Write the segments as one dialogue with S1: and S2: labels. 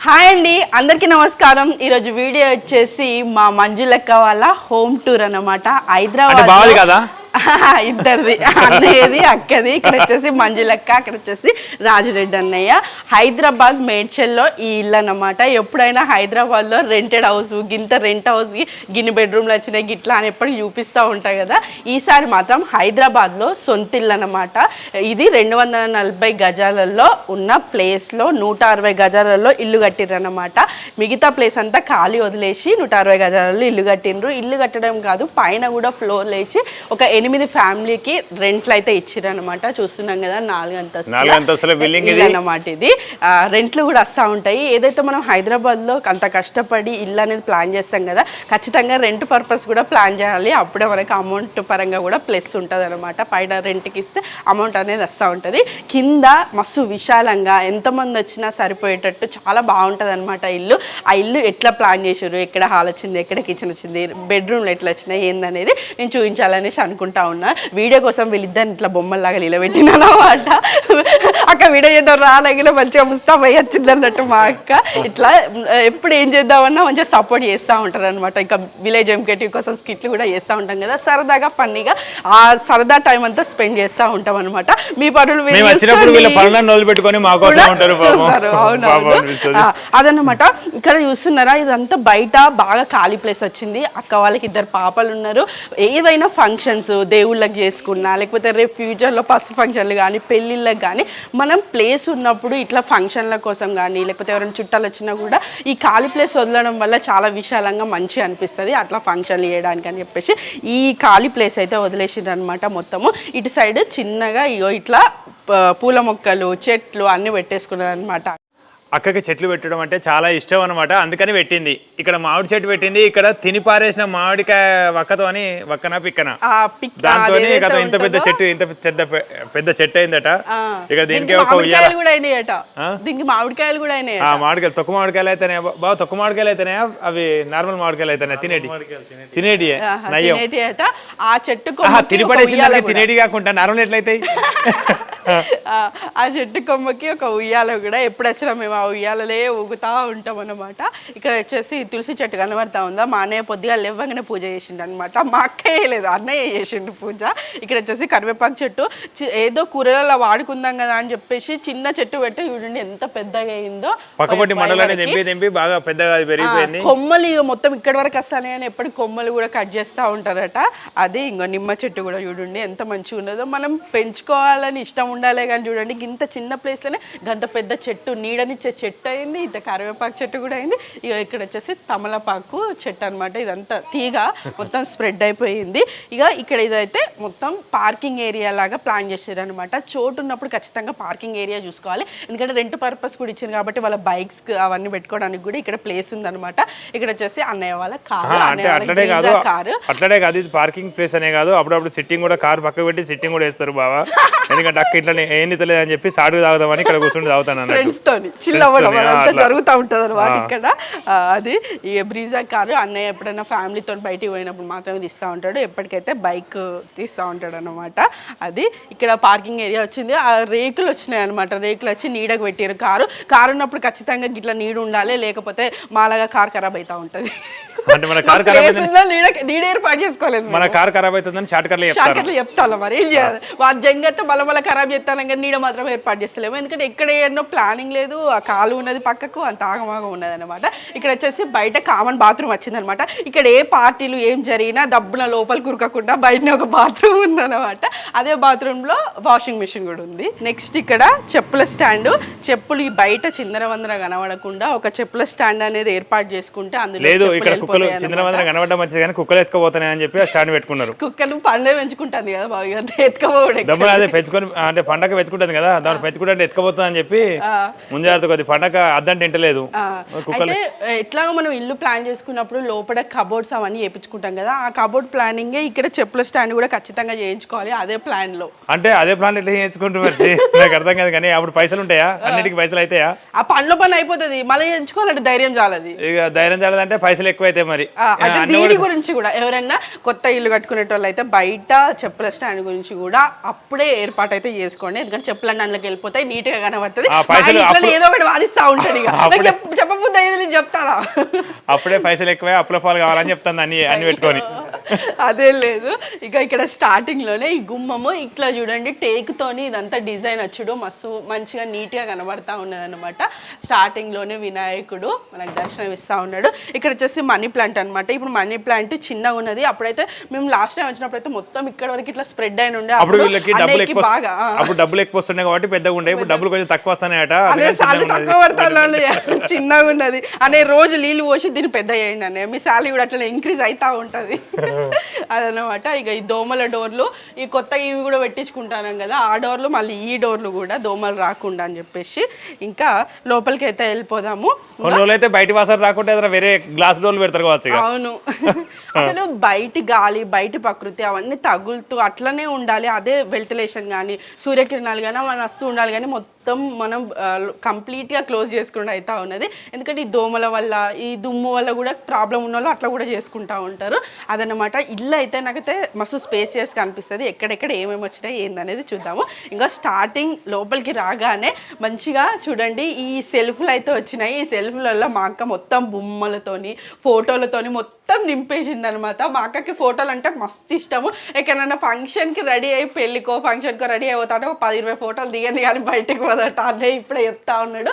S1: Hi అండి అందరికీ నమస్కారం. ఈరోజు వీడియో వచ్చేసి మా మంజులక్క వాళ్ళ హోమ్ టూర్ అన్నమాట. హైదరాబాద్
S2: కదా?
S1: ఇద్దరిది. అన్నయ్యది అక్కది. ఇక్కడ వచ్చేసి మంజులక్క అక్కడ వచ్చేసి రాజురెడ్డి అన్నయ్య. హైదరాబాద్ మేడ్చల్లో ఈ ఇల్లు అన్నమాట. ఎప్పుడైనా హైదరాబాద్లో రెంటెడ్ హౌస్ గింత రెంట్ హౌస్కి గిన్ని బెడ్రూమ్లు వచ్చినాయి గిట్లా అని ఎప్పుడు చూపిస్తూ ఉంటాయి కదా. ఈసారి మాత్రం హైదరాబాద్లో సొంత ఇల్లు అనమాట ఇది రెండు వందల నలభై గజాలలో ఉన్న ప్లేస్లో నూట అరవై గజాలలో ఇల్లు కట్టిర్రనమాట మిగతా ప్లేస్ అంతా ఖాళీ వదిలేసి నూట అరవై గజాలలో ఇల్లు కట్టిండ్రు ఇల్లు కట్టడం కాదు పైన కూడా ఫ్లోర్ వేసి ఒక ఎనిమిది ఫ్యామిలీకి రెంట్లు అయితే ఇచ్చిరన్నమాట. చూస్తున్నాం కదా నాలుగు అంతస్తుల
S2: అంతస్తుల building ఇది.
S1: రెంట్లు కూడా వస్తూ ఉంటాయి. ఏదైతే మనం హైదరాబాద్లో అంత కష్టపడి ఇల్లు అనేది ప్లాన్ చేస్తాం కదా ఖచ్చితంగా రెంట్ పర్పస్ కూడా ప్లాన్ చేయాలి. అప్పుడే మనకి అమౌంట్ పరంగా కూడా ప్లస్ ఉంటుంది అనమాట పైన రెంట్కి ఇస్తే అమౌంట్ అనేది వస్తూ ఉంటుంది. కింద మస్తు విశాలంగా ఎంతమంది వచ్చినా సరిపోయేటట్టు చాలా బాగుంటుంది అనమాట ఇల్లు. ఆ ఇల్లు ఎట్లా ప్లాన్ చేసారు ఎక్కడ హాల్ వచ్చింది? ఎక్కడ కిచెన్ వచ్చింది? బెడ్రూమ్లు ఎట్లా వచ్చినాయి? ఏందనేది నేను చూపించాలనేసి అనుకుంటా ఉన్నా. వీడియో కోసం వీళ్ళిద్దరిని ఇట్లా బొమ్మల్లాగా నిలబెట్టిన అనమాట అక్క వీడియో చేద్దాం రాలగిన మంచిగా ముస్తాబ్ అయ్యి వచ్చింది అన్నట్టు మా అక్క. ఇట్లా ఎప్పుడు ఏం చేద్దామన్నా మంచిగా సపోర్ట్ చేస్తూ ఉంటారు అనమాట ఇంకా విలేజ్ ఎంకేటివ్ కోసం స్కిట్లు కూడా చేస్తూ ఉంటాం కదా. సరదాగా ఫన్నీగా ఆ సరదా టైం అంతా స్పెండ్ చేస్తూ ఉంటాం అనమాట మీ పనులు అదన్నమాట. ఇక్కడ చూస్తున్నారా ఇదంతా బయట బాగా ఖాళీ ప్లేస్ వచ్చింది. అక్క వాళ్ళకి ఇద్దరు పాపలు ఉన్నారు. ఏవైనా ఫంక్షన్స్ దేవుళ్ళకి చేసుకున్నా లేకపోతే రేపు ఫ్యూచర్లో పసు ఫంక్షన్లు కానీ పెళ్ళిళ్ళకి కానీ మనం ప్లేస్ ఉన్నప్పుడు ఇట్లా ఫంక్షన్ల కోసం కానీ లేకపోతే ఎవరైనా చుట్టాలు వచ్చినా కూడా ఈ ఖాళీ ప్లేస్ వదలడం వల్ల చాలా విశాలంగా మంచిగా అనిపిస్తుంది. అట్లా ఫంక్షన్లు చేయడానికి అని చెప్పేసి ఈ ఖాళీ ప్లేస్ అయితే వదిలేసిండ్రు అనమాట మొత్తము. ఇటు సైడ్ చిన్నగా ఇగో ఇట్లా పూల మొక్కలు చెట్లు అన్నీ పెట్టేసుకున్నది అనమాట
S2: అక్కకి చెట్లు పెట్టడం అంటే చాలా ఇష్టం అనమాట అందుకని పెట్టింది. ఇక్కడ మామిడి చెట్టు పెట్టింది. ఇక్కడ తిని పారేసిన మామిడికాయ వక్కతో అని వక్కన పిక్కన? దాంతో ఇంత పెద్ద చెట్టు ఇంత పెద్ద పెద్ద చెట్టు అయిందట. ఇక దీనికి ఒక
S1: మామిడికాయలు కూడా అయినాయట.
S2: ఆ?
S1: దీనికి మామిడికాయలు కూడా అయినాయి
S2: ఆ మామిడికాయలు తొక్కు మామిడికాయలు అయితేనే బాగా తొక్కు మామిడికాయలు అయితేనే అవి నార్మల్ మామిడికాయలు అయితేనే తినేటి తినేటి నయ్యం.
S1: ఆ చెట్టు
S2: తిని పడేసిన. తినేటి కాకుండా నార్మల్ ఎట్లయితాయి?
S1: ఆ, చెట్టు కొమ్మకి ఒక ఉయ్యాల కూడా ఎప్పుడు వచ్చినా మేము ఆ ఉయ్యాలలే ఊగుతా ఉంటాం అన్నమాట. ఇక్కడ వచ్చేసి తులసి చెట్టు కనబడతా ఉందా? మా అన్నయ్య పొద్దుగా లేవగానే పూజ చేసిండు అనమాట మా అక్క వేయలేదు అన్నయ్య చేసిండు పూజ. ఇక్కడ వచ్చేసి కరివేపాకు చెట్టు. ఏదో కూరలలో వాడుకుందాం కదా అని చెప్పేసి చిన్న చెట్టు పెట్టి చూడండి ఎంత పెద్దగా అయిందో.
S2: పక్కపొట్టి బాగా పెద్దగా పెరిగిపోయింది.
S1: కొమ్మలు మొత్తం ఇక్కడ వరకు వస్తానే అని ఎప్పటికి కొమ్మలు కూడా కట్ చేస్తూ ఉంటారట. అది ఇంకో నిమ్మ చెట్టు కూడా చూడండి ఎంత మంచిగా ఉన్నదో మనం పెంచుకోవాలని ఇష్టం ఉండాలే కానీ చూడండి ఇంత చిన్న ప్లేస్లోనే గంత పెద్ద చెట్టు నీడనిచ్చే చెట్టు అయింది ఇంత కరివేపాకు చెట్టు కూడా అయింది. ఇక ఇక్కడ వచ్చేసి తమలపాకు చెట్టు అనమాట ఇదంతా తీగ మొత్తం స్ప్రెడ్ అయిపోయింది. ఇక ఇక్కడ ఇదైతే మొత్తం పార్కింగ్ ఏరియా లాగా ప్లాన్ చేసారు అనమాట చోటు ఉన్నప్పుడు ఖచ్చితంగా పార్కింగ్ ఏరియా చూసుకోవాలి. ఎందుకంటే రెంట్ పర్పస్ కూడా ఇచ్చింది కాబట్టి వాళ్ళ బైక్స్ అవన్నీ పెట్టుకోవడానికి కూడా ఇక్కడ ప్లేస్ ఉందన్నమాట. ఇక్కడ వచ్చేసి అన్నయ్య వాళ్ళ కారు అన్నయ్య వాళ్ళ కారు.
S2: అట్లనే కాదు ఇది పార్కింగ్ ప్లేస్ అనే కాదు. అప్పుడప్పుడు సిట్టింగ్ కూడా కార్ పక్క పెట్టి సిట్టింగ్ కూడా వేస్తారు బావా. ఎందుకంటే అక్క ఇట్లా ఏం తెలియదు అని చెప్పి సాడు తాగుదామని ఇక్కడ కూర్చుని తాగుతాను
S1: ఫ్రెండ్స్ తోని చిల్ అవ్వడం అదంతా. జరుగుతూ ఉంటుంది అనమాట. ఇక్కడ. అది ఈ బ్రీజా కారు అన్నయ్య ఎప్పుడైనా ఫ్యామిలీతో బయటికి పోయినప్పుడు మాత్రమే తీస్తూ ఉంటాడు. ఎప్పటికైతే బైక్ తీస్తూ ఉంటాడు అనమాట అది ఇక్కడ పార్కింగ్ ఏరియా వచ్చింది. ఆ రేకులు వచ్చినాయి అనమాట రేకులు వచ్చి నీడకు పెట్టారు కారు. కారు ఉన్నప్పుడు ఖచ్చితంగా గిట్లా నీడు ఉండాలి లేకపోతే మాలాగా కార్ ఖరాబ్ అవుతూ ఉంటుంది.
S2: అంటే మన కార్
S1: నీడ ఏర్పాటు చేసుకోలేదు
S2: మన కార్ ఖరాబ్ అవుతుందని షార్ట్ కట్లో చెప్తారు
S1: చెప్తాను మరి. వాళ్ళ జంగత్త మళ్ళీ మళ్ళీ ఖరాబ్ చేస్తాను కానీ నీడ మాత్రం ఏర్పాటు చేస్తలేము. ఎందుకంటే ఎక్కడ ఎన్నో ప్లానింగ్ లేదు ఆ కాలు ఉన్నది పక్కకు అంత ఆగమాగం ఉన్నది అనమాట ఇక్కడ వచ్చేసి బయట కామన్ బాత్రూమ్ వచ్చిందనమాట ఇక్కడ ఏ పార్టీలు ఏం జరిగినా దబ్బున లోపల కురకకుండా బయటనే ఒక బాత్రూమ్ ఉందన్నమాట. అదే బాత్రూంలో వాషింగ్ మిషన్ కూడా ఉంది. నెక్స్ట్ ఇక్కడ చెప్పుల స్టాండ్. చెప్పులు ఈ బయట చిందర వందర కనబడకుండా ఒక చెప్పుల స్టాండ్ అనేది ఏర్పాటు చేసుకుంటే అందులో
S2: లేదు
S1: చెప్పులు
S2: ఇక్కడ కుక్కలు. మందిరం కనబడ్డం మంచిది కానీ కుక్కలు ఎత్తుకపోతున్నాయి అని చెప్పి ఆ స్టాండ్ పెట్టుకున్నారు.
S1: కుక్కలు పండే పెంచుకుంటుంది కదా బాగా ఎత్తుకపోవడం
S2: దమ్మున అదే పెంచుకొని అంటే పండగ పెంచుకుంటుంది కదా దాన్ని పెంచుకుంటే ఎత్తుకపోతుంది అని చెప్పి ముంజాగ్రత్త కొద్ది పండగ అద్దంటే ఇంటలేదు
S1: ఆ,
S2: కుక్కలు
S1: అయితే ఎట్లాగో మనం ఇల్లు ప్లాన్ చేసుకున్నప్పుడు లోపల కబోర్డ్స్ అవన్నీ చేయించుకుంటాం కదా ఆ కబోర్డ్ ప్లానింగ్ ఇక్కడ చెప్పుల స్టాండ్ కూడా ఖచ్చితంగా చేయించుకోవాలి అదే ప్లాన్లో
S2: అంటే అదే ప్లాన్ ఎట్లా మరి? నాకు అర్థం కాదు కానీ అప్పుడు పైసలు ఉంటాయా? అన్నిటికి పైసలు అవుతాయా
S1: ఆ పనిలో పని అయిపోతుంది మళ్ళీ చేయించుకోవాలంటే ధైర్యం చాలది.
S2: ఇక ధైర్యం చాలదంటే పైసలు ఎక్కువ అవుతాయి మరి
S1: అంటే దీని గురించి కూడా ఎవరైనా కొత్త ఇల్లు కట్టుకునేటోళ్ళు అయితే బయట చెప్పుల స్టాండ్ గురించి కూడా అప్పుడే ఏర్పాటు అయితే చేసుకోండి. ఎందుకంటే చెప్పులు అన్నీ అందులోకి వెళ్ళిపోతాయి నీట్గా కనబడుతుంది ఏదో ఒకటి వాదిస్తా ఉంటాడు చెప్పబుద్ధి చెప్తారా
S2: అప్పుడే పైసలు ఎక్కువే అప్పుల పాలు కావాలని చెప్తాను అన్ని అన్ని పెట్టుకొని.
S1: అదే లేదు. ఇక ఇక్కడ స్టార్టింగ్లోనే ఈ గుమ్మము ఇట్లా చూడండి టేక్ తోని ఇదంతా డిజైన్ వచ్చుడు. మస్తు మంచిగా నీట్గా కనబడతా ఉన్నది అనమాట స్టార్టింగ్లోనే వినాయకుడు మనకు దర్శనం ఇస్తా ఉన్నాడు. ఇక్కడ వచ్చేసి మనీ ప్లాంట్ అన్నమాట. ఇప్పుడు మనీ ప్లాంట్ చిన్నగా ఉన్నది. అప్పుడైతే మేము లాస్ట్ టైం వచ్చినప్పుడు అయితే మొత్తం ఇక్కడ వరకు ఇట్లా స్ప్రెడ్ అయిన ఉండే.
S2: అప్పుడు వీళ్ళకి డబ్బులు ఎక్కువ
S1: బాగా.
S2: అప్పుడు డబ్బులు ఎక్కువ వస్తున్నాయి కాబట్టి పెద్దగా ఉండే. ఇప్పుడు డబ్బులు కొంచెం తక్కువ వస్తున్నాయట.
S1: తక్కువ. పడుతుంది చిన్నగా ఉన్నది. అనే రోజు నీళ్ళు పోసి దీన్ని పెద్ద చేయండి అనే మీ శాలరీ కూడా అట్లా ఇంక్రీజ్ అవుతా ఉంటుంది. అదనమాట ఇక ఈ దోమల డోర్లు ఈ కొత్త ఇవి కూడా పెట్టించుకుంటాను కదా ఆ డోర్లు మళ్ళీ ఈ డోర్లు కూడా దోమలు రాకుండా అని చెప్పేసి ఇంకా లోపలికి అయితే వెళ్ళిపోదాము.
S2: కొన్ని రోజులు అయితే బయట వాసన ఏదైనా వేరే గ్లాస్ డోర్లు పెడతారు కావచ్చు
S1: అవును. అసలు బయటి గాలి బయటి ప్రకృతి అవన్నీ తగులుతూ అట్లనే ఉండాలి. అదే వెంటిలేషన్ కానీ సూర్యకిరణాలు కానీ అవన్నీ వస్తూ ఉండాలి. కానీ మొత్తం మొత్తం మనం కంప్లీట్గా క్లోజ్ చేసుకుండా అవుతా ఉన్నది. ఎందుకంటే ఈ దోమల వల్ల ఈ దుమ్ము వల్ల కూడా ప్రాబ్లం ఉన్న వాళ్ళు అట్లా కూడా చేసుకుంటా ఉంటారు. అదనమాట ఇల్లు అయితే నాకైతే మస్తు స్పేసియస్ కనిపిస్తుంది ఎక్కడెక్కడ ఏమేమి వచ్చినాయి ఏందనేది చూద్దాము. ఇంకా స్టార్టింగ్ లోపలికి రాగానే మంచిగా చూడండి ఈ సెల్ఫ్లు అయితే వచ్చినాయి. ఈ సెల్ఫ్లలో మా అక్క మొత్తం బొమ్మలతోని ఫోటోలతోని మొత్తం నింపేసింది అనమాట మా అక్కకి ఫోటోలు అంటే మస్తు ఇష్టము. ఎక్కడైనా ఫంక్షన్కి రెడీ అయి పెళ్ళికో ఫంక్షన్కో రెడీ అయిపోతా అంటే ఒక పది ఇరవై ఫోటోలు దిగండి కానీ బయటకు పోదట అన్నయ్య ఇప్పుడే చెప్తా ఉన్నాడు.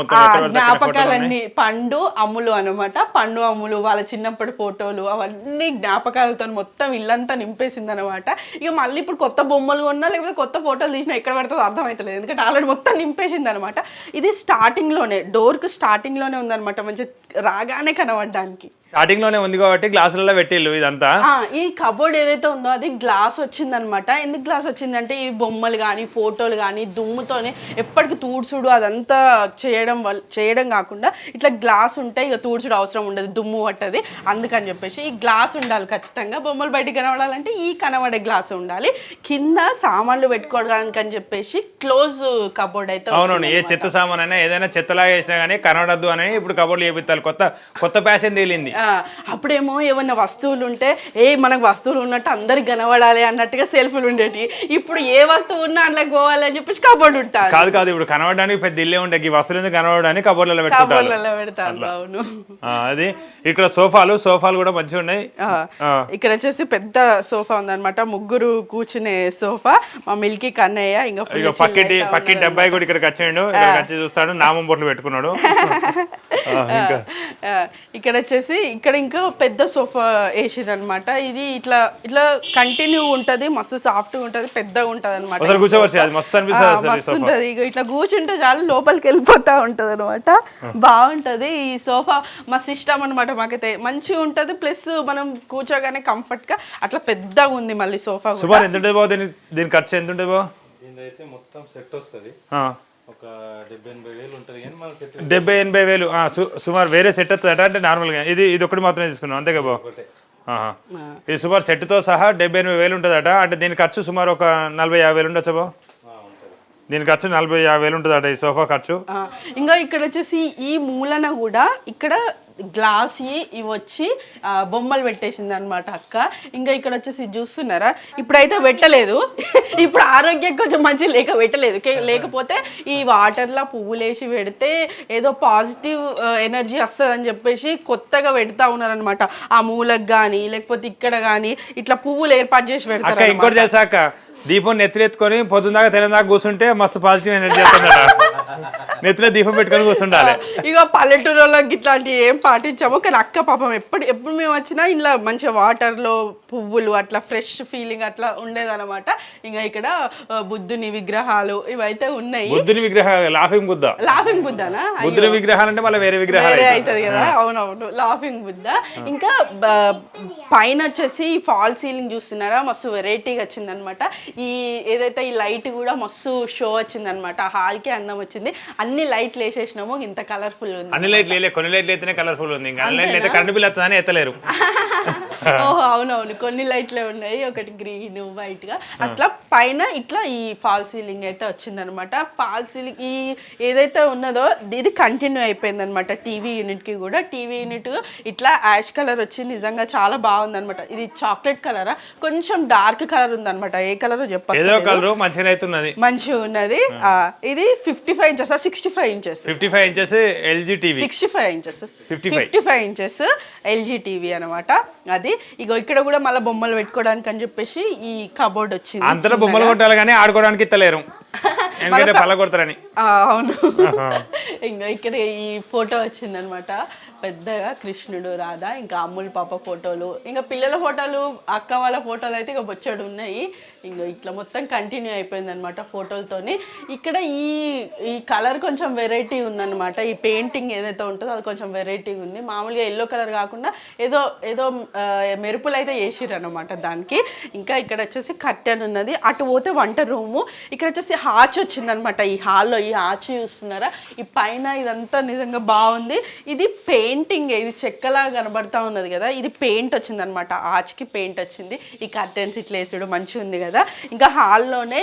S2: మొత్తం.
S1: జ్ఞాపకాలన్నీ పండు అమ్ములు అనమాట. పండు అమ్ములు వాళ్ళ చిన్నప్పటి ఫోటోలు అవన్నీ జ్ఞాపకాలతో మొత్తం ఇల్లంతా నింపేసింది అనమాట ఇక మళ్ళీ ఇప్పుడు కొత్త బొమ్మలు కొన్నా లేకపోతే కొత్త ఫోటోలు తీసినా ఎక్కడ పడుతుందో అర్థమవుతలేదు ఎందుకంటే ఆల్రెడీ మొత్తం నింపేసింది అనమాట ఇది స్టార్టింగ్లోనే డోర్కు స్టార్టింగ్లోనే ఉందన్నమాట మంచి రాగానే కనబడడానికి.
S2: స్టార్టింగ్లోనే ఉంది కాబట్టి గ్లాసులలో పెట్టిల్లు ఇదంతా.
S1: ఈ కబోర్డ్ ఏదైతే ఉందో అది గ్లాస్ వచ్చిందనమాట. ఎందుకు గ్లాస్ వచ్చిందంటే ఈ బొమ్మలు కానీ ఫోటోలు కానీ దుమ్ముతోనే ఎప్పటికి తూడ్చుడు అదంతా చేయడం వల్ల చేయడం కాకుండా ఇట్లా గ్లాస్ ఉంటే ఇక తూడ్చుడు అవసరం ఉండదు దుమ్ము పట్టది. అందుకని చెప్పేసి ఈ గ్లాస్ ఉండాలి ఖచ్చితంగా. బొమ్మలు బయటికి కనబడాలంటే ఈ కనబడే గ్లాస్ ఉండాలి. కింద సామాన్లు పెట్టుకోవడానికి అని చెప్పేసి క్లోజ్ కబోర్డ్ అయితే
S2: అవునండి ఏ చెత్త సామాన్ అయినా ఏదైనా చెత్తలాగా వేసినా కానీ కనబడద్దు అని ఇప్పుడు కబోర్లు చేపిస్తారు కొత్త కొత్త ప్యాషన్ తేలింది.
S1: అప్పుడేమో ఏమన్నా వస్తువులు ఉంటే ఏ మనకు వస్తువులు ఉన్నట్టు అందరికి కనబడాలి అన్నట్టుగా సెల్ఫీలు ఉండేటి ఇప్పుడు ఏ వస్తువు ఉన్నా అందులో పోవాలి అని చెప్పేసి కబోర్డ్ ఉంటారు
S2: కాదు కాదు ఇప్పుడు కనబడడానికి పెద్ద ఇల్లే ఉంటాయి ఈ వస్తువులు కనబడడానికి కబోర్లలో
S1: పెడతాను అవును.
S2: అది ఇక్కడ సోఫాలు సోఫాలు కూడా మంచిగా ఉన్నాయి.
S1: ఇక్కడ వచ్చేసి పెద్ద సోఫా ఉందన్నమాట. ముగ్గురు కూర్చునే సోఫా. మా మిల్కీ కన్నయ్య ఇంకా
S2: పక్కింటి పక్కింటి. అబ్బాయి కూడా ఇక్కడికి వచ్చాడు ఇక్కడికి వచ్చి చూస్తాడు నామం బొట్లు పెట్టుకున్నాడు.
S1: ఇక్కడ వచ్చేసి ఇక్కడ ఇంకా పెద్ద సోఫా వేసిరు అనమాట ఇది ఇట్లా ఇట్లా కంటిన్యూ ఉంటది మస్తు సాఫ్ట్ ఉంటది పెద్దగా ఉంటది అనమాట
S2: మస్తు
S1: ఉంటది. ఇక ఇట్లా కూర్చుంటే చాలు లోపలికి వెళ్ళిపోతా ఉంటది అనమాట బాగుంటది. ఈ సోఫా మస్తు ఇష్టం అనమాట మాకైతే. మంచిగా ఉంటది ప్లస్ మనం కూర్చోగానే కంఫర్ట్గా అట్లా పెద్దగా ఉంది మళ్ళీ సోఫా కూడా.
S2: సుమారు ఎంత ఉంటుంది బాబు దీని దీని ఖర్చు ఎంత ఉంటుంది బాబు
S3: దీనిలో అయితే మొత్తం సెట్ వస్తుంది. డెబ్బై ఎనభై వేలు
S2: సుమారు వేరే సెట్ వస్తుంది అంటే నార్మల్గా ఇది ఇది ఒకటి మాత్రమే తీసుకున్నాం అంతేగా బాబు?
S3: ఒకటే.
S2: ఆహా. ఇది సుమారు సెట్తో సహా డెబ్బై ఎనభై వేలు ఉంటుందట అంటే దీని ఖర్చు సుమార్ ఒక నలభై యాభై వేలు ఉండొచ్చా బాబు? దీని ఖర్చు నలభై యాభై వేలు ఉంటుందట ఈ సోఫా ఖర్చు.
S1: ఇంకా ఇక్కడ వచ్చేసి ఈ మూలన కూడా ఇక్కడ గ్లాస్ ఇవి వచ్చి బొమ్మలు పెట్టేసింది అనమాట అక్క. ఇంకా ఇక్కడ వచ్చేసి చూస్తున్నారా? ఇప్పుడైతే పెట్టలేదు. ఇప్పుడు ఆరోగ్యం కొంచెం మంచి లేక పెట్టలేదు. లేకపోతే ఈ వాటర్లో పువ్వులు వేసి పెడితే ఏదో పాజిటివ్ ఎనర్జీ వస్తుంది అని చెప్పేసి కొత్తగా పెడతా ఉన్నారనమాట ఆ మూలకు కానీ లేకపోతే ఇక్కడ కానీ ఇట్లా పువ్వులు ఏర్పాటు చేసి పెడతారు
S2: ఇంకోటి దీపం నెత్తిరెత్తుకొని పొద్దున్నాక తెలందాక కూర్చుంటే మస్తు పాజిటివ్ ఎనర్జీ వస్తుందట. నెత్తిలో దీపం పెట్టుకొని కూర్చుండాలి.
S1: ఇక పల్లెటూరులో ఇట్లాంటివి ఏం పాటించాము. కానీ అక్క పాపం ఎప్పుడు ఎప్పుడు మేము వచ్చినా ఇలా మంచిగా వాటర్లో పువ్వులు అట్లా ఫ్రెష్ ఫీలింగ్ అట్లా ఉండేదన్నమాట. ఇంకా ఇక్కడ బుద్ధుని విగ్రహాలు ఇవైతే ఉన్నాయి.
S2: బుద్ధుని విగ్రహ లాఫింగ్ బుద్ధ.
S1: లాఫింగ్ బుద్ధనా.
S2: బుద్ధుని విగ్రహాలు అంటే మళ్ళీ వేరే విగ్రహాలు
S1: వేరే. అవుతుంది కదా. అవునవును లాఫింగ్ బుద్ధ. ఇంకా పైన వచ్చేసి ఫాల్ సీలింగ్ చూస్తున్నారా? మస్తు వెరైటీగా వచ్చిందనమాట ఈ ఏదైతే ఈ లైట్ కూడా మస్తు షో వచ్చిందనమాట హాల్కి అందం వచ్చింది. అన్ని లైట్లు వేసేసినాము ఇంత కలర్ఫుల్ ఉంది
S2: అన్ని లైట్లు వేయలే కొన్ని లైట్లు అయితేనే కలర్ఫుల్ ఉంది. ఇంకా అన్ని లైట్లు అయితే కరెంట్ బిల్ వస్తుందని ఎత్తలేరు.
S1: ఓహో అవునవును. కొన్ని లైట్లే ఉన్నాయి. ఒకటి గ్రీన్ వైట్గా అట్లా పైన ఇట్లా ఈ ఫాల్ సీలింగ్ అయితే వచ్చిందనమాట. ఫాల్ సీలింగ్ ఈ ఏదైతే ఉన్నదో ఇది కంటిన్యూ అయిపోయింది అనమాట టీవీ యూనిట్కి కూడా. టీవీ యూనిట్ ఇట్లా యాష్ కలర్ వచ్చి నిజంగా చాలా బాగుందన్నమాట ఇది చాక్లెట్ కలరా? కొంచెం డార్క్ కలర్ ఉందన్నమాట ఏ కలర్
S2: కలరు మంచిగా
S1: ఉన్నది. ఆ, ఇది fifty five inches sixty five inches.
S2: Fifty five inches LG TV.
S1: Sixty five inches.
S2: 55.
S1: Fifty five inches LG TV అనమాట. అది ఇగో ఇక్కడ కూడా మళ్ళీ బొమ్మలు పెట్టుకోవడానికి అని చెప్పేసి ఈ కబోర్డ్ వచ్చింది
S2: అంతలో బొమ్మలు కొట్టాలి కానీ ఆడుకోవడానికి ఇస్తలేరు ఎందుకంటే పళ్ళ కొడతారని.
S1: ఆ, అవును. ఇంకా ఇక్కడ ఈ ఫోటో వచ్చిందనమాట. పెద్దగా కృష్ణుడు రాధ ఇంకా అమ్ములు పాప ఫోటోలు ఇంకా పిల్లల ఫోటోలు అక్క వాళ్ళ ఫోటోలు అయితే ఇక బొచ్చడు ఉన్నాయి. ఇంకా ఇట్లా మొత్తం కంటిన్యూ అయిపోయింది అనమాట ఫోటోలతోని. ఇక్కడ ఈ ఈ కలర్ కొంచెం వెరైటీ ఉందన్నమాట. ఈ పెయింటింగ్ ఏదైతే ఉంటుందో అది కొంచెం వెరైటీ ఉంది. మామూలుగా ఎల్లో కలర్ కాకుండా ఏదో ఏదో మెరుపులు అయితే వేసిర్రు అనమాట దానికి. ఇంకా ఇక్కడ వచ్చేసి కట్టెన్ ఉన్నది. అటు పోతే వంట రూము. ఇక్కడ వచ్చేసి హాచ్ వచ్చిందనమాట ఈ హాల్లో ఈ హాచ్ చూస్తున్నారా? ఈ పైన ఇదంతా నిజంగా బాగుంది. ఇది పెయింటింగ్ ఇది చెక్కలా కనబడతా ఉన్నది కదా ఇది పెయింట్ వచ్చిందనమాట ఆచ్కి పెయింట్ వచ్చింది. ఈ కర్టెన్స్ ఇట్లా వేసుడు మంచిగా ఉంది కదా. ఇంకా హాల్లోనే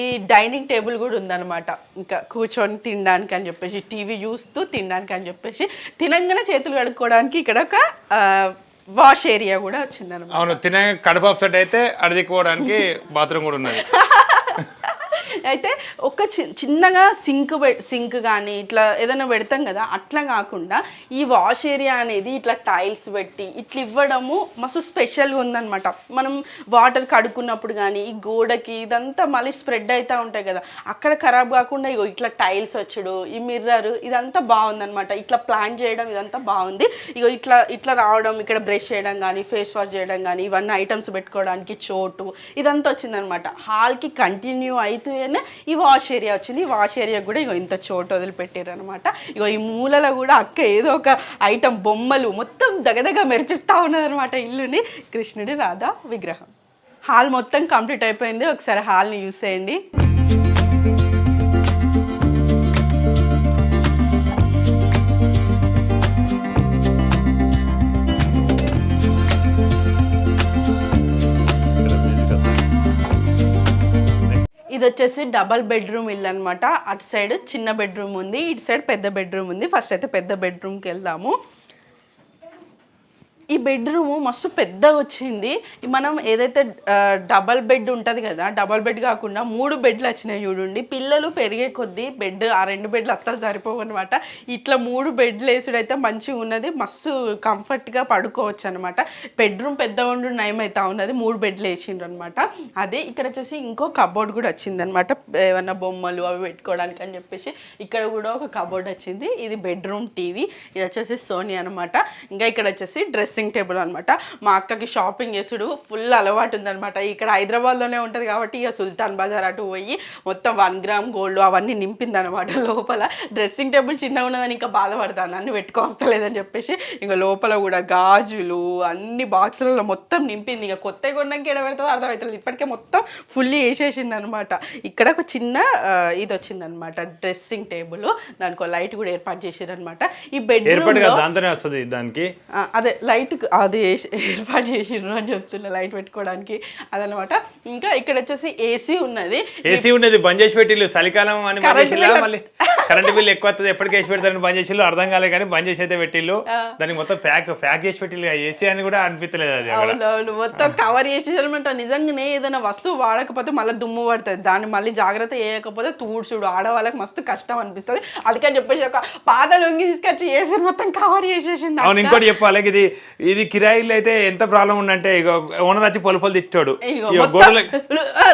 S1: ఈ డైనింగ్ టేబుల్ కూడా ఉందన్నమాట. ఇంకా కూర్చొని తినడానికి అని చెప్పేసి టీవీ చూస్తూ తినడానికి అని చెప్పేసి తినంగానే చేతులు కడుక్కోవడానికి ఇక్కడ ఒక వాష్ ఏరియా కూడా వచ్చిందనమాట
S2: అవును తినే కడుపు అప్సెట్ అయితే అడిదిక్కుపోవడానికి బాత్రూమ్ కూడా ఉన్నది.
S1: అయితే ఒక చిన్నగా సింక్ సింక్ కానీ ఇట్లా ఏదైనా పెడతాం కదా అట్లా కాకుండా ఈ వాష్ ఏరియా అనేది ఇట్లా టైల్స్ పెట్టి ఇట్లా ఇవ్వడము మస్తు స్పెషల్గా ఉందన్నమాట. మనం వాటర్ కడుక్కున్నప్పుడు కానీ ఈ గోడకి ఇదంతా మళ్ళీ స్ప్రెడ్ అవుతూ ఉంటాయి కదా అక్కడ ఖరాబ్ కాకుండా ఇగో ఇట్లా టైల్స్ వచ్చుడు ఈ మిర్రర్ ఇదంతా బాగుందన్నమాట. ఇట్లా ప్లాన్ చేయడం ఇదంతా బాగుంది. ఇగో ఇట్లా ఇట్లా రావడం ఇక్కడ బ్రష్ చేయడం కానీ ఫేస్ వాష్ చేయడం కానీ ఇవన్నీ ఐటమ్స్ పెట్టుకోవడానికి చోటు ఇదంతా వచ్చిందనమాట హాల్కి కంటిన్యూ ఏరియానే ఈ వాష్ ఏరియా వచ్చింది. ఈ వాష్ ఏరియా కూడా ఇగో ఇంత చోటు వదిలిపెట్టారు అనమాట ఇగో ఈ మూలలో కూడా అక్క ఏదో ఒక ఐటమ్ బొమ్మలు మొత్తం దగదగ మెరిపిస్తూ ఉన్నదనమాట ఇల్లుని. కృష్ణుడి రాధా విగ్రహం. హాల్ మొత్తం కంప్లీట్ అయిపోయింది. ఒకసారి హాల్ని యూస్ చేయండి. ఇది వచ్చేసి డబల్ బెడ్రూమ్ ఇల్లు అనమాట అటు సైడ్ చిన్న బెడ్రూమ్ ఉంది ఇటు సైడ్ పెద్ద బెడ్రూమ్ ఉంది. ఫస్ట్ అయితే పెద్ద బెడ్రూమ్కి వెళ్దాము. ఈ బెడ్రూమ్ మస్తు పెద్దగా వచ్చింది. మనం ఏదైతే డబల్ బెడ్ ఉంటుంది కదా డబల్ బెడ్ కాకుండా మూడు బెడ్లు వచ్చినాయి చూడండి. పిల్లలు పెరిగే కొద్దీ బెడ్ ఆ రెండు బెడ్లు అస్సలు సరిపోవు అనమాట ఇట్లా మూడు బెడ్లు వేసుడైతే మంచిగా ఉన్నది. మస్తు కంఫర్ట్గా పడుకోవచ్చు అనమాట బెడ్రూమ్ పెద్దగా ఉండి నయం ఉన్నది? మూడు బెడ్లు వేసిండ్రు అనమాట అదే ఇక్కడ వచ్చేసి ఇంకో కబోర్డ్ కూడా వచ్చింది అనమాట ఏమన్నా బొమ్మలు అవి పెట్టుకోవడానికి అని చెప్పేసి ఇక్కడ కూడా ఒక కబోర్డ్ వచ్చింది. ఇది బెడ్రూమ్ టీవీ. ఇది వచ్చేసి సోనీ అనమాట ఇంకా ఇక్కడ వచ్చేసి డ్రెస్ డ్రెస్సింగ్ టేబుల్ అనమాట మా అక్కకి షాపింగ్ చేసుడు ఫుల్ అలవాటు ఉందన్నమాట. ఇక్కడ హైదరాబాద్లోనే ఉంటుంది కాబట్టి ఇక సుల్తాన్ బజార్ అటు పోయి మొత్తం వన్ గ్రామ్ గోల్డ్ అవన్నీ నింపింది అనమాట లోపల. డ్రెస్సింగ్ టేబుల్ చిన్నగా ఉన్నదని ఇంకా బాధపడతాను. అన్ని పెట్టుకోవస్తలేదని చెప్పేసి ఇంకా లోపల కూడా గాజులు అన్ని బాక్సులలో మొత్తం నింపింది. ఇక కొత్త కొన్నాక ఎడ పెడుతుందో అర్థమవుతుంది ఇప్పటికే మొత్తం ఫుల్లీ వేసేసింది అనమాట ఇక్కడ ఒక చిన్న ఇది వచ్చిందనమాట డ్రెస్సింగ్ టేబుల్. దానికి లైట్ కూడా ఏర్పాటు చేసారు అనమాట ఈ
S2: వస్తుంది దానికి.
S1: అదే లైట్ అది వేసి- ఏర్పాటు చేసిండ్రు అని చెప్తున్నా లైట్ పెట్టుకోవడానికి అదనమాట. ఇంకా ఇక్కడ వచ్చేసి ఏసీ ఉన్నది.
S2: ఏసీ ఉండేది బంద్ చేసి పెట్టిల్లు. చలికాలం అని మళ్ళీ కరెంట్ బిల్ ఎక్కువ వస్తుంది ఎప్పటికి వేసి పెడతారని బంద్ చేసిల్లు. అర్థం కాలే కానీ బంద్ చేసి అయితే పెట్టిల్లు. దానికి మొత్తం ప్యాక్ ప్యాక్ చేసి పెట్టిల్లు ఏసీ అని కూడా అనిపించలేదు అది
S1: అవునవును. మొత్తం కవర్ చేసేసారనమాట నిజంగానే ఏదైనా వస్తువు వాడకపోతే మళ్ళీ దుమ్ము పడుతుంది. దాన్ని మళ్ళీ జాగ్రత్త చేయకపోతే తూడ్చుడు ఆడవాళ్ళకి మస్తు కష్టం అనిపిస్తుంది. అందుకని చెప్పేసి ఒక పాత లొంగి తీసుకొచ్చి ఏసీ మొత్తం కవర్ చేసేసింది
S2: అవును. ఇంకోటి చెప్పాలి ఇది ఇది కిరాయిలు అయితే ఎంత ప్రాబ్లం ఉందంటే ఇక ఓనర్ వచ్చి పొలు పొలు తిట్టాడు.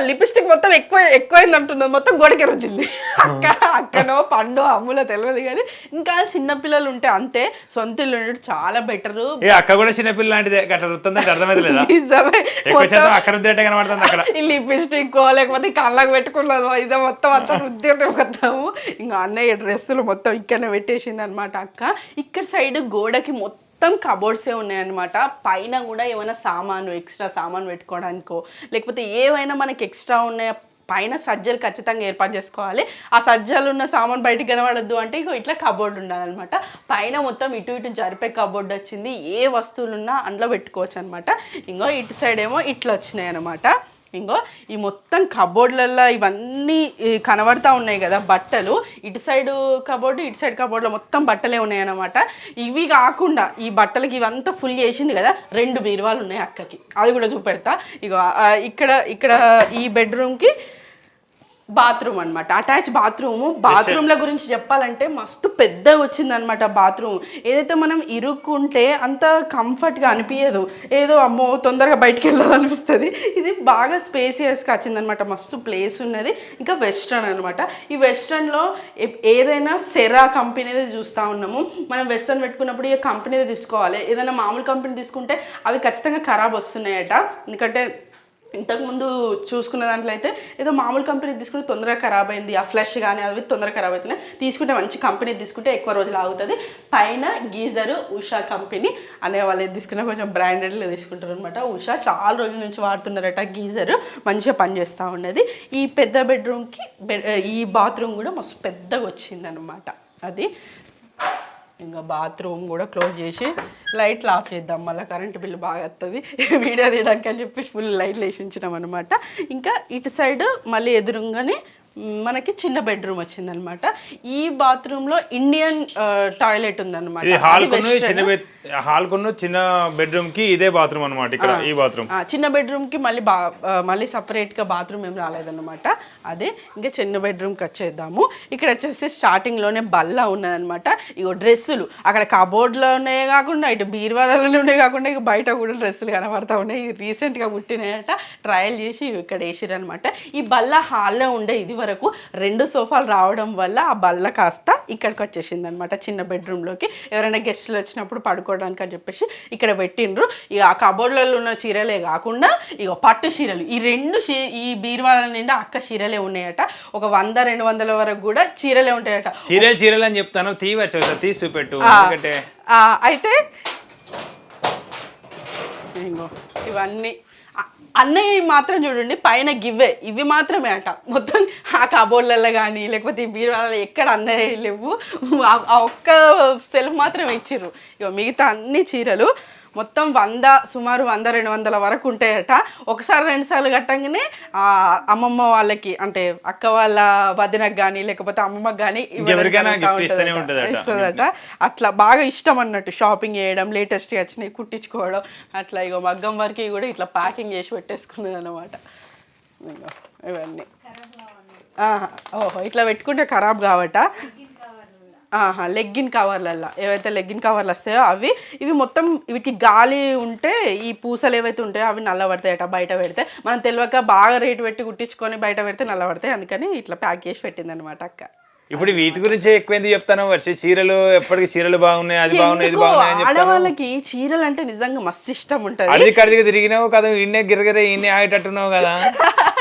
S1: లిప్స్టిక్ మొత్తం ఎక్కువ ఎక్కువైంది అంటున్నది మొత్తం గోడకి రుచింది అక్క అక్కనో పండు అమ్ములో తెలియదు కానీ ఇంకా చిన్న పిల్లలు ఉంటే అంతే. సొంత ఇల్లు ఉండడం చాలా బెటరు
S2: ఏ అక్క కూడా చిన్నపిల్ల లాంటిదే. అట్లా వృత్తుందంటే అర్థమైతే లేదా
S1: నిజమే.
S2: అక్కడ రుద్దేట కనబడుతుంది అక్కడ.
S1: ఈ లిప్స్టిక్ లేకపోతే కళ్ళకు పెట్టుకున్నదో ఇదో మొత్తం అంతా రుద్ది మొత్తము. ఇంకా అన్నయ్య డ్రెస్సులు మొత్తం ఇక్కడనే పెట్టేసింది అనమాట అక్క. ఇక్కడ సైడ్ గోడకి మొత్తం మొత్తం కబోర్డ్సే ఉన్నాయన్నమాట. పైన కూడా ఏమైనా సామాను ఎక్స్ట్రా సామాన్ పెట్టుకోవడానికో లేకపోతే ఏవైనా మనకి ఎక్స్ట్రా ఉన్నాయో పైన సజ్జలు ఖచ్చితంగా ఏర్పాటు చేసుకోవాలి. ఆ సజ్జలు ఉన్న సామాన్ బయటికి కనబడద్దు అంటే ఇగో ఇట్లా కబోర్డ్ ఉండాలన్నమాట. పైన మొత్తం ఇటు ఇటు జరిపే కబోర్డ్ వచ్చింది. ఏ వస్తువులు ఉన్నా అందులో పెట్టుకోవచ్చు అనమాట ఇంకో ఇటు సైడ్ ఏమో ఇట్లా వచ్చినాయి అనమాట ఇంకో ఈ మొత్తం కబోర్డ్లలో ఇవన్నీ కనబడతా ఉన్నాయి కదా బట్టలు. ఇటు సైడ్ కబోర్డు ఇటు సైడ్ కబోర్డ్లో మొత్తం బట్టలే ఉన్నాయన్నమాట. ఇవి కాకుండా ఈ బట్టలకి ఇవంతా ఫుల్ చేసింది కదా రెండు బీరువాలు ఉన్నాయి అక్కకి. అది కూడా చూపెడతా. ఇగో ఇక్కడ ఇక్కడ ఈ బెడ్రూమ్కి బాత్రూమ్ అన్నమాట. Attach bathroom. బాత్రూమ్ల గురించి చెప్పాలంటే మస్తు పెద్దగా వచ్చిందనమాట బాత్రూమ్. ఏదైతే మనం ఇరుక్కుంటే అంత కంఫర్ట్గా అనిపించదు ఏదో అమ్మో తొందరగా బయటికి వెళ్ళాలనిపిస్తుంది ఇది బాగా స్పేసియస్గా వచ్చిందనమాట మస్తు ప్లేస్ ఉన్నది. ఇంకా వెస్ట్రన్ అనమాట ఈ వెస్ట్రన్లో ఏదైనా సెరా కంపెనీదే చూస్తూ ఉన్నాము. మనం వెస్ట్రన్ పెట్టుకున్నప్పుడు ఈ కంపెనీదే తీసుకోవాలి? ఏదైనా మామూలు కంపెనీ తీసుకుంటే అవి ఖచ్చితంగా ఖరాబ్ వస్తున్నాయట. ఎందుకంటే ఇంతకుముందు చూసుకున్న దాంట్లో అయితే ఏదో మామూలు కంపెనీ తీసుకుంటే తొందరగా ఖరాబ్ అయింది. ఆ ఫ్లష్ కానీ అవి తొందరగా ఖరాబ్ అవుతున్నాయి. తీసుకుంటే మంచి కంపెనీ తీసుకుంటే ఎక్కువ రోజులు ఆగుతుంది. పైన గీజర్ ఉషా కంపెనీ అనే వాళ్ళు తీసుకునే తీసుకున్నా కొంచెం బ్రాండెడ్లో తీసుకుంటారు అనమాట ఉషా చాలా రోజుల నుంచి వాడుతున్నారట గీజర్. మంచిగా పనిచేస్తూ ఉన్నది. ఈ పెద్ద బెడ్రూమ్కి ఈ బాత్రూమ్ కూడా మస్తు పెద్దగా వచ్చిందనమాట అది ఇంకా బాత్రూమ్ కూడా క్లోజ్ చేసి లైట్లు ఆఫ్ చేద్దాం. మళ్ళీ కరెంట్ బిల్లు బాగా వస్తుంది వీడియో తీయడానికి అని చెప్పి ఫుల్ లైట్లు వేసి ఉంచినాం అనమాట ఇంకా ఇటు సైడ్ మళ్ళీ ఎదురుగానే మనకి చిన్న బెడ్రూమ్ వచ్చిందనమాట. ఈ బాత్రూంలో ఇండియన్ టాయిలెట్ ఉందన్నమాట
S2: హాల్
S1: అది
S2: కొను
S1: western.
S2: చిన్న బెడ్రూమ్కి ఇదే బాత్రూమ్ అన్నమాట ఇక్కడ ఈ బాత్రూమ్.
S1: చిన్న బెడ్రూమ్కి మళ్ళీ బా మళ్ళీ సపరేట్గా బాత్రూమ్ ఏం రాలేదన్నమాట అదే ఇంకా చిన్న బెడ్రూమ్కి వచ్చేద్దాము ఇక్కడ వచ్చేసి స్టార్టింగ్లోనే బల్ల ఉన్నదన్నమాట ఇగో డ్రెస్సులు. అక్కడ కబోర్డ్లోనే కాకుండా ఇటు బీరువాలలోనే కాకుండా ఇక బయట కూడా డ్రెస్సులు కనబడతా ఉన్నాయి. ఇవి రీసెంట్గా పుట్టినాయట ట్రయల్ చేసి ఇక్కడ వేసిరనమాట. ఈ బల్ల హాల్లో ఉండే ఇది వరకు రెండు సోఫాలు రావడం వల్ల ఆ బల్ల కాస్త ఇక్కడికి వచ్చేసింది అనమాట చిన్న బెడ్రూమ్లోకి. ఎవరైనా గెస్టులు వచ్చినప్పుడు పడుకోవడానికి అని చెప్పేసి ఇక్కడ పెట్టిండ్రు. ఇక ఆ కబోర్డ్లలో ఉన్న చీరలే కాకుండా ఇక పట్టు చీరలు. ఈ రెండు ఈ బీరువాల నిండా అక్క చీరలే ఉన్నాయట. ఒక వంద రెండు వందల వరకు కూడా చీరలే ఉంటాయట.
S2: చీరలు చీరలు అని చెప్తాను. తీసి చూపెట్టు.
S1: ఆ, అయితే ఇవన్నీ అన్నయ్య మాత్రం చూడండి పైన గివ్వే ఇవి మాత్రమే అట. మొత్తం ఆ కబోర్డ్లలో కానీ లేకపోతే ఈ బీరువాలలో ఎక్కడ అన్నయ్య లేవు. ఆ- ఆ ఒక్క సెల్ఫ్ మాత్రమే ఇచ్చిర్రు. ఇక మిగతా అన్ని చీరలు మొత్తం వంద సుమారు వంద రెండు వందల వరకు ఉంటాయట. ఒకసారి రెండు సార్లు కట్టంగానే ఆ అమ్మమ్మ వాళ్ళకి అంటే అక్క వాళ్ళ వదినకు కానీ లేకపోతే అమ్మమ్మకి కానీ. ఇస్తుందట. అట్లా బాగా ఇష్టం అన్నట్టు. షాపింగ్ చేయడం లేటెస్ట్గా వచ్చినాయి కుట్టించుకోవడం అట్లా ఇగో మగ్గం వరకు కూడా ఇట్లా ప్యాకింగ్ చేసి పెట్టేసుకున్నది అనమాట ఇవన్నీ. ఆహా, ఓహో ఇట్లా పెట్టుకుంటే ఖరాబ్ కావట. ఆహా లెగ్గిన్ కవర్లల్లో. ఏవైతే లెగ్గిన్ కవర్లు వస్తాయో అవి ఇవి మొత్తం వీటికి గాలి ఉంటే ఈ పూసలు ఏవైతే ఉంటాయో అవి నల్లబడతాయట బయట పెడితే. మనం తెలియక బాగా రేటు పెట్టి కుట్టించుకొని బయట పెడితే నల్లబడతాయి. అందుకని ఇట్లా ప్యాక్ చేసి పెట్టింది అనమాట అక్క.
S2: ఇప్పుడు వీటి గురించి ఎక్కువ ఎందుకు చెప్తాను? వర్షి చీరలు ఎప్పటికి చీరలు బాగున్నాయి అది బాగున్నాయి ఇది బాగున్నాయి
S1: ఆడవాళ్ళకి చీరలు అంటే నిజంగా మస్తు ఇష్టం ఉంటది.
S2: అడిగి కడిగి తిరిగినావు కదా ఇన్నే గిరగరే ఇన్నే ఆగేటట్టున్నావు కదా.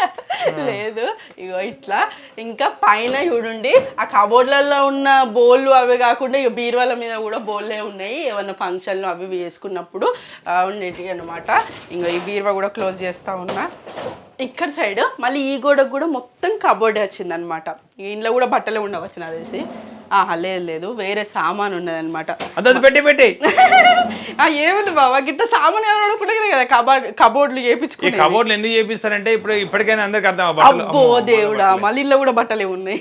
S1: లేదు. ఇగో ఇట్లా. ఇంకా పైన చూడండి ఆ కబోర్డ్లలో ఉన్న బోళ్ళు అవి కాకుండా ఇక బీరువాల మీద కూడా బోళ్ళే ఉన్నాయి. ఏమన్నా ఫంక్షన్లు అవి ఇవి వేసుకున్నప్పుడు ఉండేటివి అనమాట ఇంకా ఈ బీరువా కూడా క్లోజ్ చేస్తా ఉన్నా. ఇక్కడ సైడ్ మళ్ళీ ఈ గోడకు కూడా మొత్తం కబోర్డే వచ్చిందనమాట ఇంట్లో కూడా బట్టలే ఉండవచ్చు నాదేసి తెలిసి ఆహా లేదు లేదు. వేరే సామాన్ ఉన్నదన్నమాట.
S2: అది అది పెట్టి పెట్టి.
S1: ఆ, ఏముంది బాబా గిట్ట సామాన్ అనుకుంటే కదా కబోర్డ్ కబోర్డ్లు
S2: ఈ
S1: చేపించుకుని
S2: కబోర్డ్లు ఎందుకు చేపిస్తారంటే ఇప్పుడు ఇప్పటికైనా అందరికి అర్థం
S1: అబ్బో దేవుడా మళ్ళీ ఇల్లు కూడా బట్టలే ఉన్నాయి.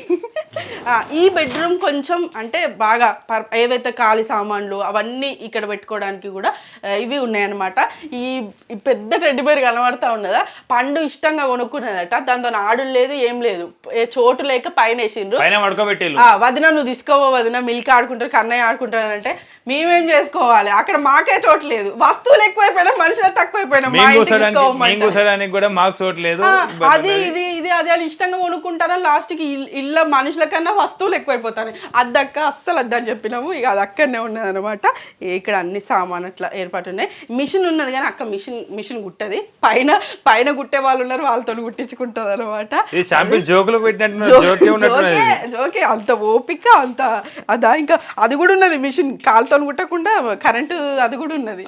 S1: ఈ బెడ్రూమ్ కొంచెం అంటే బాగా పర్- ఏవైతే ఖాళీ సామాన్లు అవన్నీ ఇక్కడ పెట్టుకోవడానికి కూడా ఇవి ఉన్నాయన్నమాట. ఈ పెద్ద టెడ్డి బేర్ కనబడతా ఉన్నదా? పండు ఇష్టంగా కొనుక్కున్నదట. దాంతో ఆడు లేదు ఏం లేదు. ఏ చోటు లేక పైన వేసిండ్రు. వదిన నువ్వు తీసుకోవో వదిన మిల్క్ ఆడుకుంటారు కన్నయ్య ఆడుకుంటారు అంటే మేమేం చేసుకోవాలి? అక్కడ మాకే చోటు లేదు. వస్తువులు ఎక్కువైపోయినా మనుషులు తక్కువైపోయినా
S2: కూడా మాకు చోటు లేదు.
S1: అది. ఇది ఇది అది అని ఇష్టంగా కొనుక్కుంటారా లాస్ట్కి ఇళ్ళ మనుషుల కన్నా వస్తువులు ఎక్కువైపోతాయి అద్దక్క అస్సలు అద్దని చెప్పినాము. ఇక అది అక్కడనే ఉన్నది అనమాట ఇక్కడ అన్ని సామాన్ అట్లా ఏర్పాటు ఉన్నాయి మిషన్ ఉన్నది కానీ అక్క మిషన్ మిషన్ కుట్టది పైన పైన కుట్టే వాళ్ళు ఉన్నారు వాళ్ళతో కుట్టించుకుంటుంది అనమాట
S2: జోకులు జోకే
S1: అంత ఓపిక అంత అదా ఇంకా అది కూడా ఉన్నది మిషన్. కాలుతో కుట్టకుండా కరెంటు అది కూడా ఉన్నది.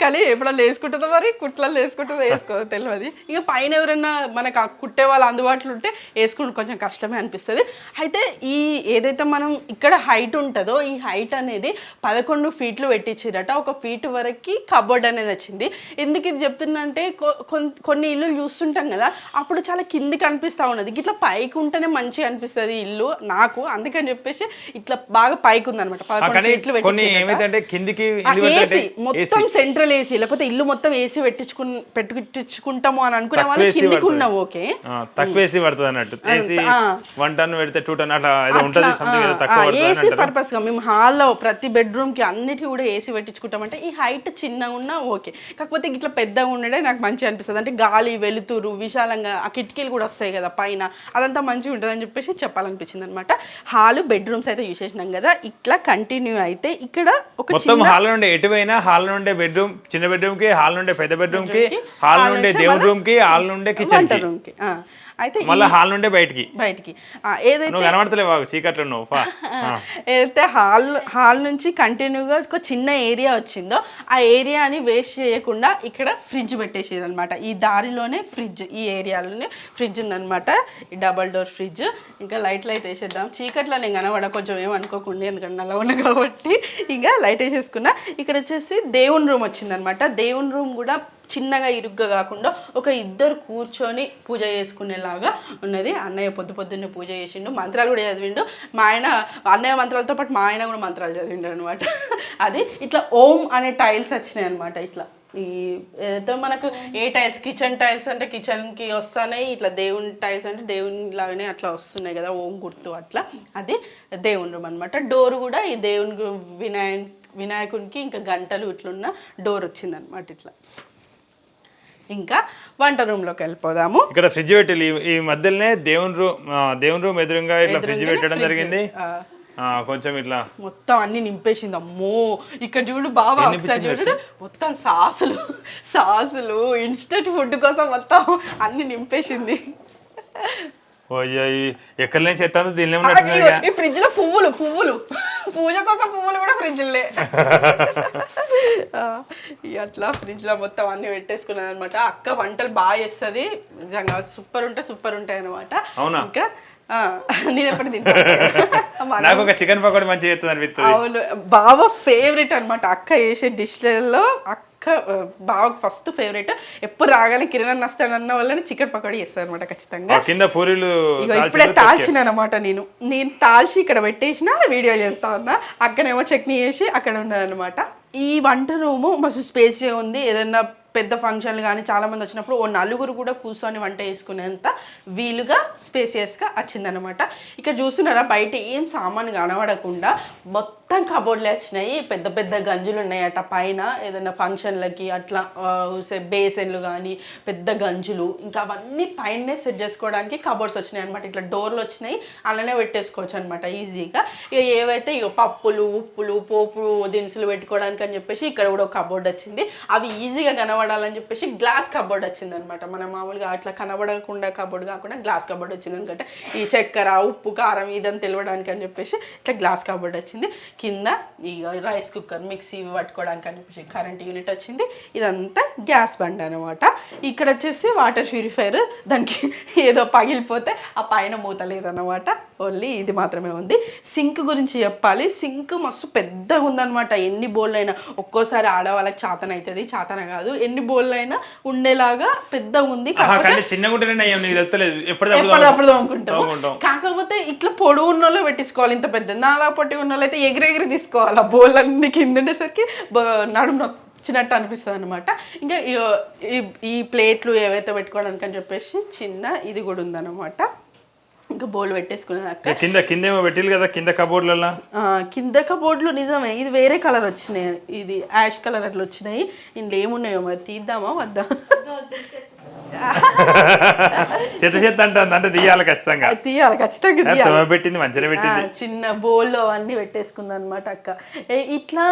S1: కానీ ఎప్పుడన్నా వేసుకుంటుందో మరి? కుట్లలో వేసుకుంటుందో వేసుకో తెలియదు ఇక పైన ఎవరైనా మనకు కుట్టే వాళ్ళు అందుబాటులో ఉంటే వేసుకుంటే కొంచెం కష్టమే అనిపిస్తుంది. అయితే ఈ ఏదైతే మనం ఇక్కడ హైట్ ఉంటుందో ఈ హైట్ అనేది పదకొండు ఫీట్లు పెట్టించిరట ఒక ఫీట్ వరకు కబోర్డ్ అనేది వచ్చింది. ఎందుకు ఇది చెప్తున్నా అంటే కొ- కొన్- కొన్ని ఇల్లు చూస్తుంటాం కదా అప్పుడు చాలా కిందికి అనిపిస్తూ ఉన్నది. ఇట్లా పైకి ఉంటేనే మంచిగా అనిపిస్తుంది ఇల్లు నాకు. అందుకని చెప్పేసి ఇట్లా బాగా పైకి ఉందన్నమాట పదకొండు ఫీట్లు
S2: కొంచెం కొన్ని. ఏమైతే కిందికి
S1: ఏసీ మొత్తం సెంట్రల్ ఏసీ లేకపోతే ఇల్లు మొత్తం ఏసీ పెట్టించుకు పెట్టించుకుంటాము అని అనుకునే వాళ్ళు కిందికి
S2: పడుతుంది.
S1: ఉన్నాం ఓకే.
S2: తక్కువ ఏసీ పడుతుంది అన్నట్టు. ఏసీ. వన్ టన్ పెడితే టూ టన్ అట్లా ఏదో ఉంటుంది
S1: ఏసీ పర్పస్గా మేము హాల్లో ప్రతి బెడ్రూమ్కి అన్నిటికీ కూడా ఏసీ పెట్టించుకుంటామంటే ఈ హైట్ చిన్నగా ఉన్నా ఓకే. కాకపోతే ఇట్లా పెద్దగా ఉండడే నాకు మంచిగా అనిపిస్తుంది. అంటే గాలి వెలుతురు విశాలంగా ఆ కిటికీలు కూడా వస్తాయి కదా పైన. అదంతా మంచిగా ఉంటుంది అని చెప్పేసి చెప్పాలనిపించింది అనమాట హాల్ బెడ్రూమ్స్ అయితే యూస్ చేసినాం కదా. ఇట్లా కంటిన్యూ అయితే ఇక్కడ ఒక
S2: మొత్తం హాల్ నుండి ఎటువైనా హాల్ నుండే బెడ్రూమ్ చిన్న బెడ్రూమ్కి హాల్ నుండే పెద్ద బెడ్రూమ్కి కి, హాల్ నుండే దేవుడి రూమ్కి హాల్ నుండే కిచెన్
S1: రూమ్కి అయితే
S2: మళ్ళీ హాల్ నుండే బయటికి.
S1: బయటికి. ఏదైతే
S2: కనబడతలేవు చీకట్లో నువ్వు. ఆ.
S1: ఏదైతే హాల్ హాల్ నుంచి కంటిన్యూగా ఒక చిన్న ఏరియా వచ్చిందో ఆ ఏరియాని వేస్ట్ చేయకుండా ఇక్కడ ఫ్రిడ్జ్ పెట్టేసారు అనమాట ఈ దారిలోనే ఫ్రిడ్జ్ ఈ ఏరియాలోనే ఫ్రిడ్జ్ ఉందన్నమాట. ఈ డబల్ డోర్ ఫ్రిడ్జ్. ఇంకా లైట్లు అయితే వేసేద్దాం. చీకట్లో నేను కనబడ కొంచెం ఏమనుకోకుండా ఎందుకంటే నల్ల ఉన్నా కాబట్టి. ఇంకా లైట్ వేసేసుకున్నా. ఇక్కడ వచ్చేసి దేవుని రూమ్ వచ్చిందనమాట దేవుని రూమ్ కూడా చిన్నగా ఇరుగ్గా కాకుండా ఒక ఇద్దరు కూర్చొని పూజ చేసుకునేలాగా ఉన్నది. అన్నయ్య పొద్దు పొద్దున్నే పూజ చేసిండు మంత్రాలు కూడా చదివిండు. మా ఆయన అన్నయ్య మంత్రాలతో పాటు మా ఆయన కూడా మంత్రాలు చదివిండు అనమాట అది ఇట్లా ఓం అనే టైల్స్ వచ్చినాయి అనమాట ఇట్లా. ఈ ఏదైతే మనకు ఏ టైల్స్ కిచెన్ టైల్స్ అంటే కిచెన్కి వస్తున్నాయి ఇట్లా దేవుని టైల్స్ అంటే దేవుని లాగానే అట్లా వస్తున్నాయి కదా ఓం గుర్తు అట్లా. అది దేవుని రూమ్ అనమాట డోర్ కూడా ఈ దేవుని వినాయ వినాయకునికి ఇంకా గంటలు ఇట్లున్న డోర్ వచ్చిందనమాట ఇట్లా. ఇంకా వంట రూమ్లోకి వెళ్ళిపోదాము.
S2: ఇక్కడ ఫ్రిడ్జ్ పెట్టి ఈ మధ్యలోనే దేవుని రూమ్ దేవుని రూమ్ ఎదురుగా ఇట్లా ఫ్రిడ్జ్ పెట్టడం. జరిగింది. కొంచెం ఇట్లా.
S1: మొత్తం అన్ని నింపేసింది. అమ్మో! ఇక్కడ చూడు బాబా ఒకసారి చూడు. మొత్తం సాసులు సాసులు ఇన్స్టెంట్ ఫుడ్ కోసం మొత్తం అన్ని నింపేసింది.
S2: ఎక్కడి నుంచి ఎత్తాను దీనిలో
S1: ఈ ఫ్రిడ్జ్లో పువ్వులు పువ్వులు. పూజ కోసం పువ్వులు కూడా ఫ్రిడ్జ్ లే ఆ, ఇక అట్లా ఫ్రిడ్జ్లో మొత్తం అన్ని పెట్టేసుకున్నది అనమాట అక్క వంటలు బాగా చేస్తుంది. నిజంగా సూపర్ ఉంటాయి సూపర్ ఉంటాయి అనమాట
S2: అవునా?
S1: ఇంకా నేను ఎప్పుడు తింటాను
S2: నాకు ఒక చికెన్ పకోడీ మంచిగా
S1: అవును. బావ ఫేవరెట్ అన్నమాట. అక్క చేసే డిష్లలో అక్క బావకు ఫస్ట్ ఫేవరెట్. ఎప్పుడు రాగానే కిరణ్ వస్తాడన్న వాళ్ళని చికెన్ పకోడీ చేస్తారు అనమాట ఖచ్చితంగా
S2: కింద పూరీలు
S1: ఇప్పుడే. తాల్చిన అనమాట నేను. నేను తాల్చి ఇక్కడ పెట్టేసిన వీడియో చేస్తా ఉన్నా. అక్కనేమో చట్నీ చేసి అక్కడ ఉన్నదన్నమాట. ఈ వంట రూము మస్తు స్పేస్ ఉంది. ఏదైనా పెద్ద ఫంక్షన్లు కానీ చాలా మంది వచ్చినప్పుడు ఓ నలుగురు కూడా కూర్చొని వంట చేసుకునేంత వీలుగా స్పేసియస్గా వచ్చిందనమాట ఇక్కడ చూస్తున్నారా బయట ఏం సామాన్ కనబడకుండా మొత్తం మొత్తం కబోర్డ్లు వచ్చినాయి. పెద్ద పెద్ద గంజులు ఉన్నాయట. పైన ఏదైనా ఫంక్షన్లకి అట్లా ఆ, బేసన్లు కానీ పెద్ద గంజులు ఇంకా అవన్నీ పైన సెట్ చేసుకోవడానికి కబోర్డ్స్ వచ్చినాయి అనమాట ఇట్లా డోర్లు వచ్చినాయి. అలానే పెట్టేసుకోవచ్చు అనమాట ఈజీగా. ఇక ఏవైతే ఇక పప్పులు ఉప్పులు పోపు దినుసులు పెట్టుకోవడానికి అని చెప్పేసి ఇక్కడ కూడా ఒక కబోర్డ్ వచ్చింది. అవి ఈజీగా కనబడాలని చెప్పేసి గ్లాస్ కబోర్డ్ వచ్చింది అనమాట మన మామూలుగా అట్లా కనబడకుండా కబోర్డ్ కాకుండా గ్లాస్ కబోర్డ్ వచ్చింది. ఎందుకంటే ఈ చక్కెర ఉప్పు కారం ఇదని తెలియడానికి అని చెప్పేసి ఇట్లా గ్లాస్ కబోర్డ్ వచ్చింది. కింద ఈ రైస్ కుక్కర్ మిక్సీ పట్టుకోవడానికి అని చెప్పేసి కరెంట్ యూనిట్ వచ్చింది. ఇదంతా గ్యాస్ బండ్ అనమాట ఇక్కడ వచ్చేసి వాటర్ ప్యూరిఫైర్ దానికి ఏదో పగిలిపోతే ఆ పైన మూత లేదనమాట ఓన్లీ ఇది మాత్రమే ఉంది. సింక్ గురించి చెప్పాలి. సింక్ మస్తు పెద్దగా ఉందన్నమాట. ఎన్ని బోళ్ళు అయినా ఒక్కోసారి ఆడవాళ్ళకి చాతన అవుతుంది చాతన కాదు. ఎన్ని బోళ్ళు అయినా ఉండేలాగా పెద్దగా ఉంది. కాకపోతే ఇట్లా పొడుగు ఉన్న వాళ్ళు పెట్టించుకోవాలి ఇంత పెద్ద నాలా పొట్టి ఉన్న వాళ్ళు అయితే ఎగిరెగిరి తీసుకోవాలి. ఆ బోళ్ళన్నీ కింద ఉండేసరికి నడుము నొచ్చినట్టు అనిపిస్తుంది అనమాట ఇంకా ఈ ప్లేట్లు ఏవైతే పెట్టుకోవడానికి అని చెప్పేసి చిన్న ఇది కూడా ఉందన్నమాట. ఇంకా బౌల్ పెట్టేసుకున్నాక
S2: కింద కింద ఏమో పెట్టిల్లు కదా కింద కబోర్డ్లలో
S1: కింద కబోర్డ్లు నిజమే. ఇది వేరే కలర్ వచ్చినాయి. ఇది యాష్ కలర్ అట్లా వచ్చినాయి. ఇందులో ఏమున్నాయో మరి తీద్దామా వద్దా?
S2: చెత్త చెత్త అంటుంది అంటే తీయాలి ఖచ్చితంగా.
S1: తీయాలి ఖచ్చితంగా
S2: పెట్టింది మంచిగా
S1: ఆ,
S2: పెట్టింది.
S1: చిన్న బౌల్లో అవన్నీ పెట్టేసుకుంది అనమాట అక్క ఇట్లా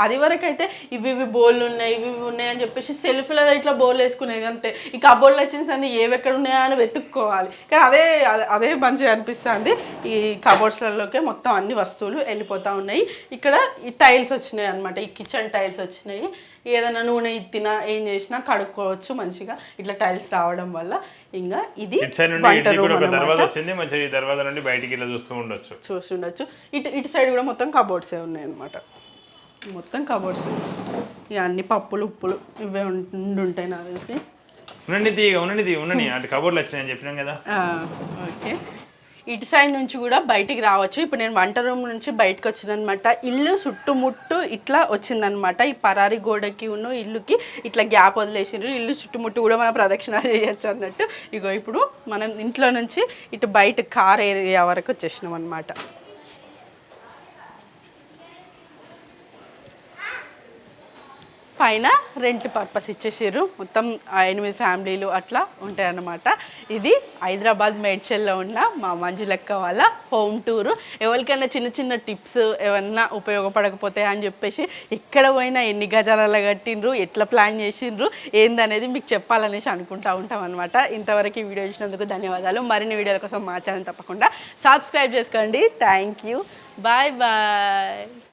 S1: అది వరకు అయితే ఇవి ఇవి బౌల్ ఉన్నాయి ఇవి ఇవి ఉన్నాయి అని చెప్పేసి సెల్ఫ్లో ఇట్లా బౌల్ వేసుకునేది అంతే. ఈ కబోర్డ్లో వచ్చిన సంది ఏవి ఎక్కడ ఉన్నాయా అని వెతుక్కోవాలి. కానీ అదే అదే- అదే మంచిగా అనిపిస్తుంది. ఈ కబోర్డ్స్లలోకే మొత్తం అన్ని వస్తువులు వెళ్ళిపోతూ ఉన్నాయి. ఇక్కడ ఈ టైల్స్ వచ్చినాయి అనమాట ఈ కిచెన్ టైల్స్ వచ్చినాయి. ఏదైనా నూనె ఇత్తినా ఏం చేసినా కడుక్కోవచ్చు మంచిగా. ఇట్లా టైల్స్ రావడం వల్ల ఇంకా ఇది.
S2: దర్వాజా నుండి బయటికి ఇలా చూస్తూ ఉండొచ్చు.
S1: చూసి ఉండొచ్చు ఇటు ఇటు సైడ్ కూడా మొత్తం కబోర్డ్సే ఉన్నాయి అనమాట మొత్తం కబోర్డ్స్ ఇక అన్ని పప్పులు ఉప్పులు ఇవే ఉండి ఉంటాయి నాకు తెలిసి.
S2: ఉండండి ఉండండి ఉండండి. అటు కబోర్డ్లు వచ్చినాయని చెప్పినాం కదా.
S1: ఓకే. ఇటు సైడ్ నుంచి కూడా బయటికి రావచ్చు. ఇప్పుడు నేను వంట రూమ్ నుంచి బయటకు వచ్చిందనమాట. ఇల్లు చుట్టుముట్టు ఇట్లా వచ్చిందనమాట. ఈ పరారి గోడకి ఉన్న ఇల్లుకి ఇట్లా గ్యాప్ వదిలేసిండ్రు. ఇల్లు చుట్టుముట్టు కూడా మనం ప్రదక్షిణ చేయొచ్చు అన్నట్టు. ఇగో ఇప్పుడు మనం ఇంట్లో నుంచి ఇటు బయట కార్ ఏరియా వరకు వచ్చేసినాం అనమాట పైన రెంట్ పర్పస్ ఇచ్చేసారు మొత్తం ఎనిమిది ఫ్యామిలీలు అట్లా ఉంటాయన్నమాట. ఇది హైదరాబాద్ మేడ్చల్లో ఉన్న మా మంజులక్క వాళ్ళ హోమ్ టూరు. ఎవరికైనా చిన్న చిన్న టిప్స్ ఏమన్నా ఉపయోగపడకపోతే అని చెప్పేసి ఎక్కడ పోయినా ఎన్ని గజాలలో కట్టిండ్రు ఎట్లా ప్లాన్ చేసిండ్రు ఏందనేది మీకు చెప్పాలనేసి అనుకుంటా ఉంటాం అనమాట ఇంతవరకు ఈ వీడియో చూసినందుకు ధన్యవాదాలు. మరిన్ని వీడియోల కోసం మా ఛానల్ తప్పకుండా సబ్స్క్రైబ్ చేసుకోండి. Thank you bye bye